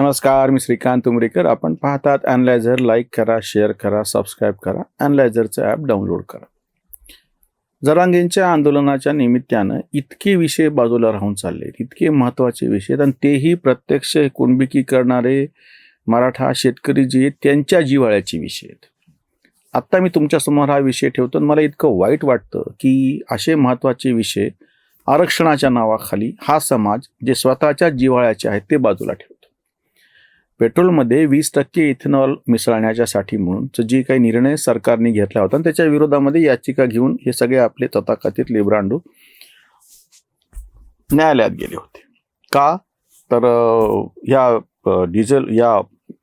नमस्कार मी श्रीकांत उमरेकर. आपण पाहतात अनलायझर लाईक करा शेअर करा सबस्क्राईब करा. अनलायझरचं ॲप डाउनलोड करा. जरांगेंच्या आंदोलनाच्या निमित्तानं इतके विषय बाजूला राहून चालले. इतके महत्त्वाचे विषय आहेत आणि तेही प्रत्यक्ष कुणबिकी करणारे मराठा शेतकरी जे आहेत त्यांच्या जिव्हाळ्याचे विषय आहेत. आत्ता मी तुमच्यासमोर हा विषय ठेवतो आणि मला इतकं वाईट वाटतं की असे महत्त्वाचे विषय आरक्षणाच्या नावाखाली हा समाज जे स्वतःच्या जिव्हाळ्याचे आहेत ते बाजूला ठेवतो. पेट्रोलमध्ये वीस टक्के इथेनॉल मिसळण्याच्यासाठी म्हणून च- जे काही निर्णय सरकारने घेतला होता आणि त्याच्या विरोधामध्ये याचिका घेऊन हे सगळे आपले तथाकथित लिब्रांडू न्यायालयात गेले होते. का? तर या ह्या डिझेल या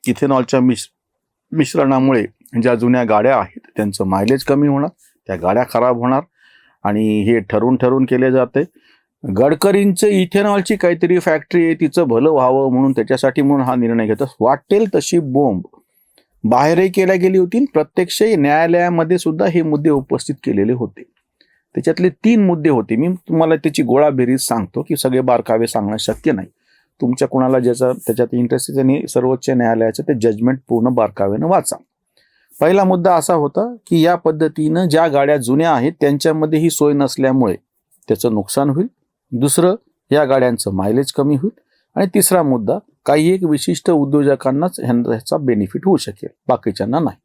इथेनॉलच्या मिश मिश्रणामुळे ज्या जुन्या गाड्या आहेत त्यांचं मायलेज कमी होणार त्या गाड्या खराब होणार आणि हे ठरवून ठरवून केले जाते. गडकरींचं इथेनॉलची काहीतरी फॅक्टरी आहे तिचं भलं व्हावं म्हणून त्याच्यासाठी म्हणून हा निर्णय घेतो वाटेल तशी बोंब. बाहेरही केल्या गेली होती प्रत्यक्ष न्यायालयामध्ये सुद्धा हे मुद्दे उपस्थित केलेले होते. त्याच्यातले तीन मुद्दे होते. मी तुम्हाला त्याची गोळाबेरीज सांगतो की सगळे बारकावे सांगणं शक्य नाही. तुमच्या कुणाला ज्याचा त्याच्यात इंटरेस्ट आहे त्यांनी सर्वोच्च न्यायालयाचं ते जजमेंट पूर्ण बारकावेनं वाचा. पहिला मुद्दा असा होता की या पद्धतीनं ज्या गाड्या जुन्या आहेत त्यांच्यामध्ये ही सोय नसल्यामुळे त्याचं नुकसान होईल. दुसरं या गाड्यांचं मायलेज कमी होईल. आणि तिसरा मुद्दा काही एक विशिष्ट उद्योजकांनाच ह्याचा बेनिफिट होऊ शकेल बाकीच्यांना नाही.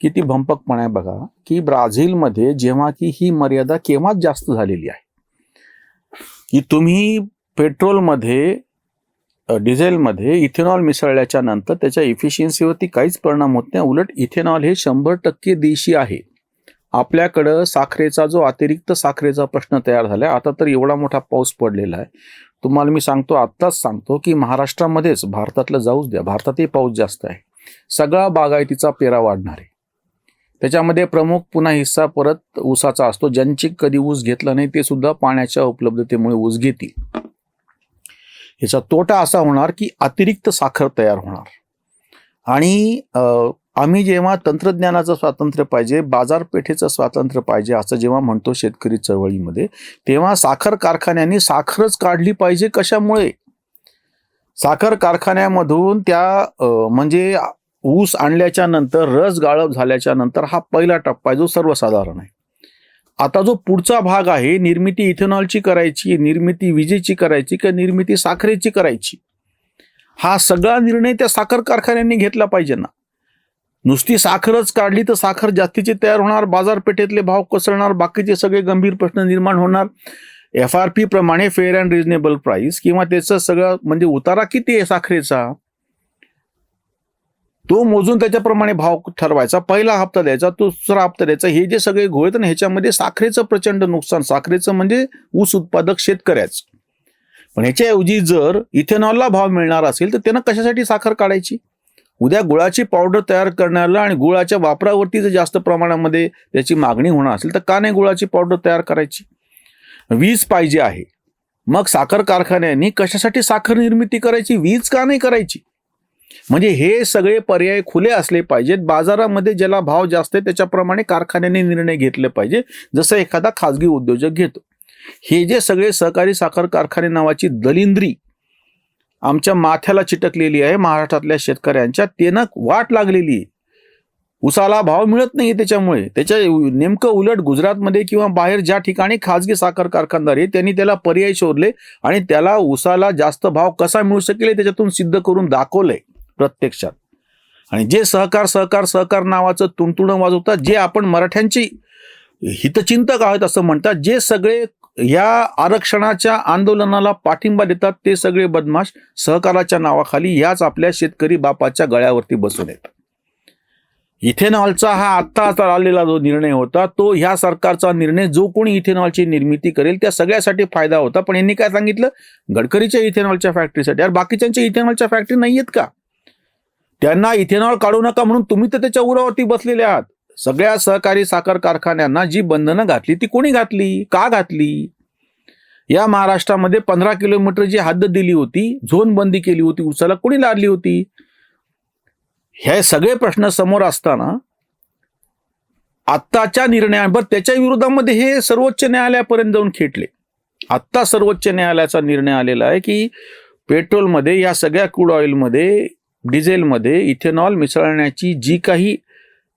किती भंपकपणा आहे बघा की ब्राझीलमध्ये जेव्हा की ही मर्यादा केव्हाच जास्त झालेली आहे? की तुम्ही पेट्रोलमध्ये डिझेलमध्ये इथेनॉल मिसळल्याच्या नंतर त्याच्या इफिशियन्सीवरती काहीच परिणाम होत नाही. उलट इथेनॉल हे शंभर टक्के देशी आहे. आपल्याकडं साखरेचा जो अतिरिक्त साखरेचा प्रश्न तयार झाला आता तर एवढा मोठा पाऊस पडलेला आहे. तुम्हाला मी सांगतो आत्ताच सांगतो की महाराष्ट्रामध्येच भारतातलं जाऊच द्या भारतातही पाऊस जास्त आहे. सगळा बागायतीचा पेरा वाढणार आहे. त्याच्यामध्ये प्रमुख पुन्हा हिस्सा परत ऊसाचा असतो. ज्यांची कधी ऊस घेतला नाही ते सुद्धा पाण्याच्या उपलब्धतेमुळे ऊस घेतील. ह्याचा तोटा असा होणार की अतिरिक्त साखर तयार होणार. आणि आम्ही जेव्हा तंत्रज्ञानाचं स्वातंत्र्य पाहिजे बाजारपेठेचं स्वातंत्र्य पाहिजे असं जेव्हा म्हणतो शेतकरी चळवळीमध्ये तेव्हा साखर कारखान्यांनी साखरच काढली पाहिजे कशामुळे? साखर कारखान्यामधून त्या म्हणजे ऊस आणल्याच्या नंतर रस गाळप झाल्याच्यानंतर हा पहिला टप्पा आहे जो सर्वसाधारण आहे. आता जो पुढचा भाग आहे निर्मिती इथेनॉलची करायची निर्मिती विजेची करायची का निर्मिती साखरेची करायची हा सगळा निर्णय त्या साखर कारखान्यांनी घेतला पाहिजे ना. नुसती साखरच काढली तर साखर जास्तीची तयार होणार बाजारपेठेतले भाव कोसळणार बाकीचे सगळे गंभीर प्रश्न निर्माण होणार. एफ आर पी प्रमाणे फेअर अँड रिझनेबल प्राइस किंवा त्याचं सगळं म्हणजे उतारा किती आहे साखरेचा? तो मोजून त्याच्याप्रमाणे भाव ठरवायचा. पहिला हप्ता द्यायचा तो दुसरा हप्ता द्यायचा. हे जे सगळे घोळ आहेत ना ह्याच्यामध्ये साखरेचं प्रचंड नुकसान साखरेचं म्हणजे ऊस उत्पादक शेतकऱ्याच. पण ह्याच्याऐवजी जर इथेनॉलला भाव मिळणार असेल तर त्यानं कशासाठी साखर काढायची? उद्या गुळाची पावडर तयार करण्याला आणि गुळाच्या वापरावरती जर जास्त प्रमाणामध्ये त्याची मागणी होणार असेल तर का नाही गुळाची पावडर तयार करायची? वीज पाहिजे आहे. मग साखर कारखान्यांनी कशासाठी साखर निर्मिती करायची? वीज का नाही करायची? म्हणजे हे सगळे पर्याय खुले असले पाहिजेत. बाजारामध्ये ज्याला भाव जास्त आहे त्याच्याप्रमाणे कारखान्याने निर्णय घेतले पाहिजे. जसं एखादा खाजगी उद्योजक घेतो. हे जे सगळे सहकारी साखर कारखाने नावाची दलिंद्री आमच्या माथ्याला चिटकलेली आहे महाराष्ट्रातल्या शेतकऱ्यांच्या. तेनं वाट लागलेली आहे. उसाला भाव मिळत नाही त्याच्यामुळे. त्याच्या नेमकं उलट गुजरातमध्ये किंवा बाहेर ज्या ठिकाणी खाजगी साखर कारखानदार आहे त्यांनी त्याला पर्याय शोधले आणि त्याला उसाला जास्त भाव कसा मिळू शकेल हे त्याच्यातून सिद्ध करून दाखवलंय प्रत्यक्षात. आणि जे सहकार सहकार सहकार नावाचं तुणतुणं वाजवतात जे आपण मराठ्यांची हितचिंतक आहेत असं म्हणतात जे सगळे या आरक्षणाच्या आंदोलनाला पाठिंबा देतात ते सगळे बदमाश सहकाराच्या नावाखाली याच आपल्या शेतकरी बापाच्या गळ्यावरती बसून येतात इथेनॉलचा हा आत्ता आता आलेला जो निर्णय होता तो ह्या सरकारचा निर्णय जो कोणी इथेनॉलची निर्मिती करेल त्या सगळ्यासाठी फायदा होता. पण यांनी काय सांगितलं? गडकरीच्या इथेनॉलच्या फॅक्टरीसाठी. यार बाकीच्यांच्या इथेनॉलच्या फॅक्टरी नाही आहेत का? त्यांना इथेनॉल काढू नका म्हणून तुम्ही तर त्याच्या उरावरती बसलेले आहात. सगळ्या सहकारी साखर कारखान्यांना जी बंधनं घातली ती कोणी घातली? का घातली? या महाराष्ट्रामध्ये पंधरा किलोमीटर जी हद्द दिली होती झोन बंदी केली होती उसाला कोणी लादली होती? हे सगळे प्रश्न समोर असताना आत्ताच्या निर्णयावर त्याच्या विरोधामध्ये हे सर्वोच्च न्यायालयापर्यंत जाऊन खेटले. आत्ता सर्वोच्च न्यायालयाचा निर्णय आलेला आहे की पेट्रोलमध्ये या सगळ्या क्रूड ऑइलमध्ये डिझेलमध्ये इथेनॉल मिसळण्याची जी काही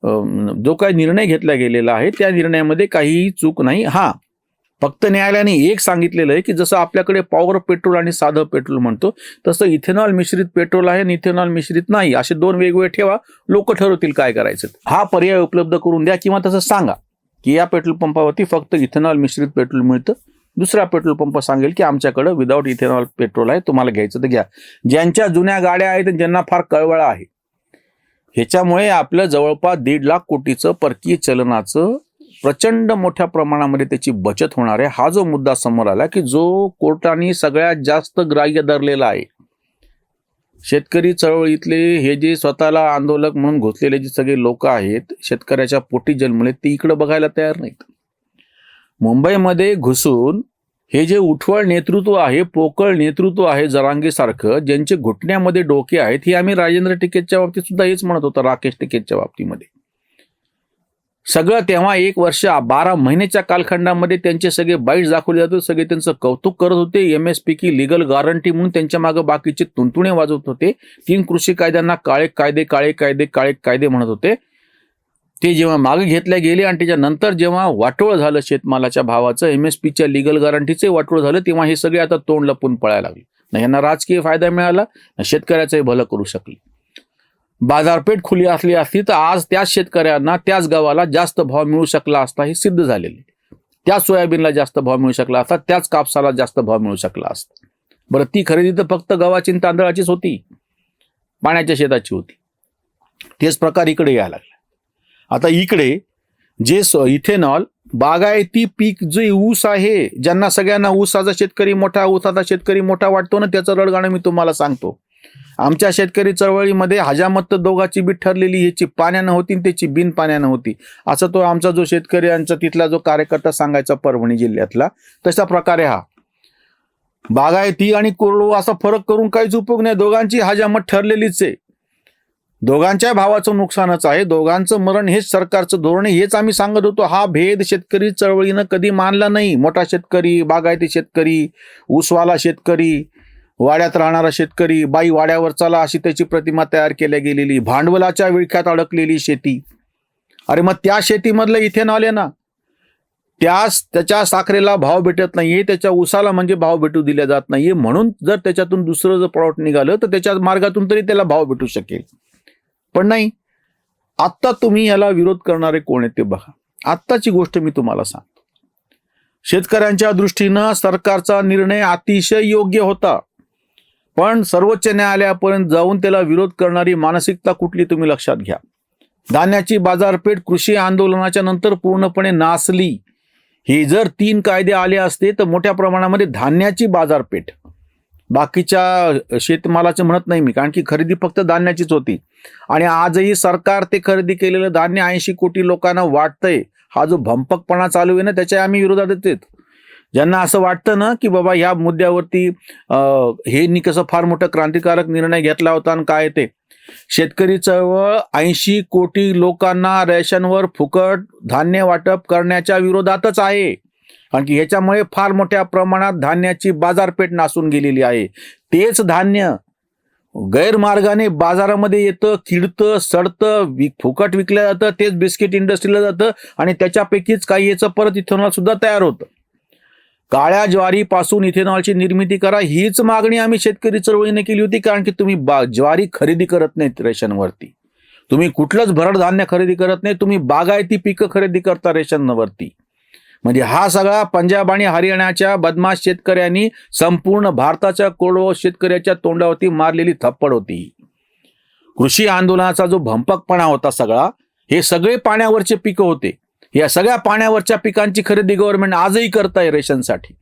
जो काही निर्णय घेतला गेलेला आहे त्या निर्णयामध्ये काहीही चूक नाही. हा फक्त न्यायालयाने एक सांगितलेलं आहे की जसं आपल्याकडे पॉवर पेट्रोल आणि साधं पेट्रोल म्हणतो तसं इथेनॉल मिश्रित पेट्रोल आहे आणि इथेनॉल मिश्रित नाही. असे दोन वेगवेगळे ठेवा लोक ठरवतील काय करायचं. हा पर्याय उपलब्ध करून द्या किंवा तसं सांगा की या पेट्रोल पंपावरती फक्त इथेनॉल मिश्रित पेट्रोल मिळतं. दुसरा पेट्रोल पंप सांगेल की आमच्याकडं विदाऊट इथेनॉल पेट्रोल आहे तुम्हाला घ्यायचं तर घ्या. ज्यांच्या जुन्या गाड्या आहेत ज्यांना फार कळवळा आहे ह्याच्यामुळे आपलं जवळपास दीड लाख कोटीचं परकीय चलनाचं प्रचंड मोठ्या प्रमाणामध्ये त्याची बचत होणार आहे. हा जो मुद्दा समोर आला की जो कोर्टाने सगळ्यात जास्त ग्राह्य धरलेला आहे. शेतकरी चळवळीतले हे जे स्वतःला आंदोलक म्हणून घुसलेले जे सगळे लोक आहेत शेतकऱ्याच्या पोटी जन्मले ते इकडे बघायला तयार नाहीत. मुंबईमध्ये घुसून हे जे उठवळ नेतृत्व आहे पोकळ नेतृत्व आहे जरांगीसारखं ज्यांचे घुटण्यामध्ये डोके आहेत हे आम्ही राजेंद्र टिकेतच्या बाबतीत सुद्धा हेच म्हणत होतो राकेश टिकेतच्या बाबतीमध्ये. सगळं तेव्हा एक वर्ष बारा महिन्याच्या कालखंडामध्ये त्यांचे सगळे बाईट दाखवले जात होते सगळे त्यांचं कौतुक करत होते एम एस पी की लिगल गॅरंटी म्हणून त्यांच्या मागे बाकीचे तुंतुणे वाजवत होते तीन कृषी कायद्यांना काळे कायदे काळे कायदे काळे कायदे म्हणत होते. ते जेव्हा मागे घेतल्या गेले आणि त्याच्यानंतर जेव्हा वाटोळ झालं शेतमालाच्या भावाचं एम एस पीच्या लिगल गॅरंटीचे वाटोळ झालं तेव्हा हे सगळे आता तोंड लपून पळायला लागले. ना यांना राजकीय फायदा मिळाला ना शेतकऱ्याचंही भलं करू शकले. बाजारपेठ खुली असली असती तर आज त्याच शेतकऱ्यांना त्याच गव्हाला जास्त भाव मिळू शकला असता हे सिद्ध झालेले. त्याच सोयाबीनला जास्त भाव मिळू शकला असता त्याच कापसाला जास्त भाव मिळू शकला असता. बरं ती खरेदी तर फक्त गव्हाची तांदळाचीच होती. पाण्याच्या शेताची होती. तेच प्रकार इकडे यायला लागला. आता इकडे जे स इथेनॉल बागायती पीक जे ऊस आहे ज्यांना सगळ्यांना ऊसाचा शेतकरी मोठा ऊसाचा शेतकरी मोठा वाटतो ना त्याचं रडगाणं मी तुम्हाला सांगतो. आमच्या शेतकरी चळवळीमध्ये हजामत दोघाची बी ठरलेली ह्याची पाण्यानं होती आणि त्याची बिन पाण्यानं होती. असं तो आमचा जो शेतकरी यांचा तिथला जो कार्यकर्ता सांगायचा परभणी जिल्ह्यातला तशा प्रकारे हा. बागायती आणि कोरडू असा फरक करून काहीच उपयोग नाही दोघांची हजामत ठरलेलीच आहे. दोघांच्या भावाचं नुकसानच आहे. दोघांचं मरण हेच सरकारचं धोरण हेच आम्ही सांगत होतो हा भेद शेतकरी चळवळीनं कधी मानला नाही. मोठा शेतकरी बागायती शेतकरी ऊसवाला शेतकरी वाड्यात राहणारा शेतकरी बाई वाड्यावर चला अशी त्याची प्रतिमा तयार केल्या गेलेली. भांडवलाच्या विळख्यात अडकलेली शेती. अरे मग त्या शेतीमधलं इथेनॉल आले ना. त्यास त्याच्या साखरेला भाव भेटत नाहीये. त्याच्या उसाला म्हणजे भाव भेटू दिला जात नाहीये. म्हणून जर त्याच्यातून दुसरं जर प्रॉडक्ट निघालं तर त्याच्या मार्गातून तरी त्याला भाव भेटू शकेल. पण नाही आत्ता तुम्ही याला विरोध करणारे कोण आहेत ते बघा. आत्ताची गोष्ट मी तुम्हाला सांगतो. शेतकऱ्यांच्या दृष्टीनं सरकारचा निर्णय अतिशय योग्य होता. पण सर्वोच्च न्यायालयापर्यंत जाऊन त्याला विरोध करणारी मानसिकता कुठली तुम्ही लक्षात घ्या. धान्याची बाजारपेठ कृषी आंदोलनाच्या नंतर पूर्णपणे नासली. हे जर तीन कायदे आले असते तर मोठ्या प्रमाणामध्ये धान्याची बाजारपेठ बाकीच्या शेतमालाचं म्हणत नाही मी कारण की खरेदी फक्त धान्याचीच होती. आणि आजही सरकार ते खरेदी केलेलं धान्य ऐंशी कोटी लोकांना वाटतंय. हा जो भंपकपणा चालू आहे ना त्याच्या आम्ही विरोधात आहेत ज्यांना असं वाटतं ना की बाबा ह्या मुद्द्यावरती हे कसं फार मोठं क्रांतिकारक निर्णय घेतला होता आणि काय ते. शेतकरी चळवळ ऐंशी कोटी लोकांना रेशनवर फुकट धान्य वाटप करण्याच्या विरोधातच आहे. कारण की ह्याच्यामुळे फार मोठ्या प्रमाणात धान्याची बाजारपेठ नासून गेलेली आहे. तेच धान्य गैरमार्गाने बाजारामध्ये येतं किडतं सडतं विक फुकट विकलं जातं तेच बिस्किट इंडस्ट्रीला जातं आणि त्याच्यापैकीच काही याचं परत इथेनॉल सुद्धा तयार होतं. काळ्या ज्वारीपासून इथेनॉलची निर्मिती करा हीच मागणी आम्ही शेतकरी चळवळीने केली होती कारण की तुम्ही बा ज्वारी खरेदी करत नाहीत रेशनवरती. तुम्ही कुठलंच भरड धान्य खरेदी करत नाही तुम्ही बागायती पिकं खरेदी करता रेशनवरती. म्हणजे हा सगळा पंजाब आणि हरियाणाच्या बदमाश शेतकऱ्यांनी संपूर्ण भारताच्या कोरडवाहू शेतकऱ्याच्या तोंडावरती मारलेली थप्पड होती. कृषी आंदोलनाचा जो भंपकपणा होता सगळा हे सगळे पाण्यावरचे पिकं होते. या सगळ्या पाण्यावरच्या पिकांची खरेदी गव्हर्नमेंट आजही करताय रेशनसाठी.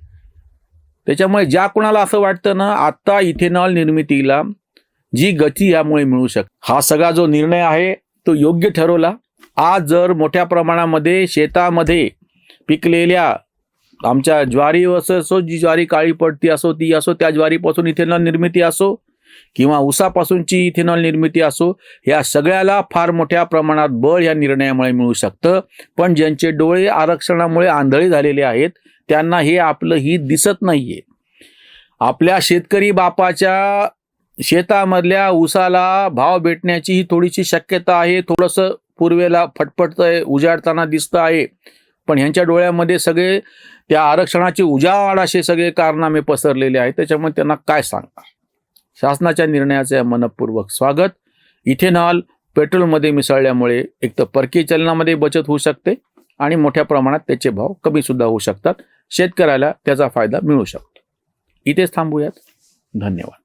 त्याच्यामुळे ज्या कोणाला असं वाटतं ना आत्ता इथेनॉल निर्मितीला जी गती यामुळे मिळू शकते हा सगळा जो निर्णय आहे तो योग्य ठरवला. आज जर मोठ्या प्रमाणामध्ये शेतामध्ये पिकलेल्या आमच्या ज्वारी असो असो जी ज्वारी काळी पडती असो ती असो त्या ज्वारीपासून इथेनॉल निर्मिती असो किंवा उसापासूनची इथेनॉल निर्मिती असो या सगळ्याला फार मोठ्या प्रमाणात बळ या निर्णयामुळे मिळू शकतं. पण ज्यांचे डोळे आरक्षणामुळे आंधळे झालेले आहेत त्यांना हे आपलं ही दिसत नाहीये. आपल्या शेतकरी बापाच्या शेतामधल्या ऊसाला भाव भेटण्याची ही थोडीशी शक्यता आहे थोडंसं पूर्वेला फटफटतंय उजाडताना दिसतं आहे. पण ह्यांच्या डोळ्यामध्ये सगळे त्या आरक्षणाचे उजाड असे सगळे कारनामे पसरलेले आहेत. त्याच्यामुळे त्यांना काय सांगणार शासनाच्या निर्णयाचे मनपूर्वक स्वागत. इथेनॉल पेट्रोलमध्ये मिसळल्यामुळे एक तर परकीय चलनामध्ये बचत होऊ शकते आणि मोठ्या प्रमाणात त्याचे भाव कमी सुद्धा होऊ शकतात. शेतकऱ्याला त्याचा फायदा मिळू शकतो. इथेच थांबूयात. धन्यवाद.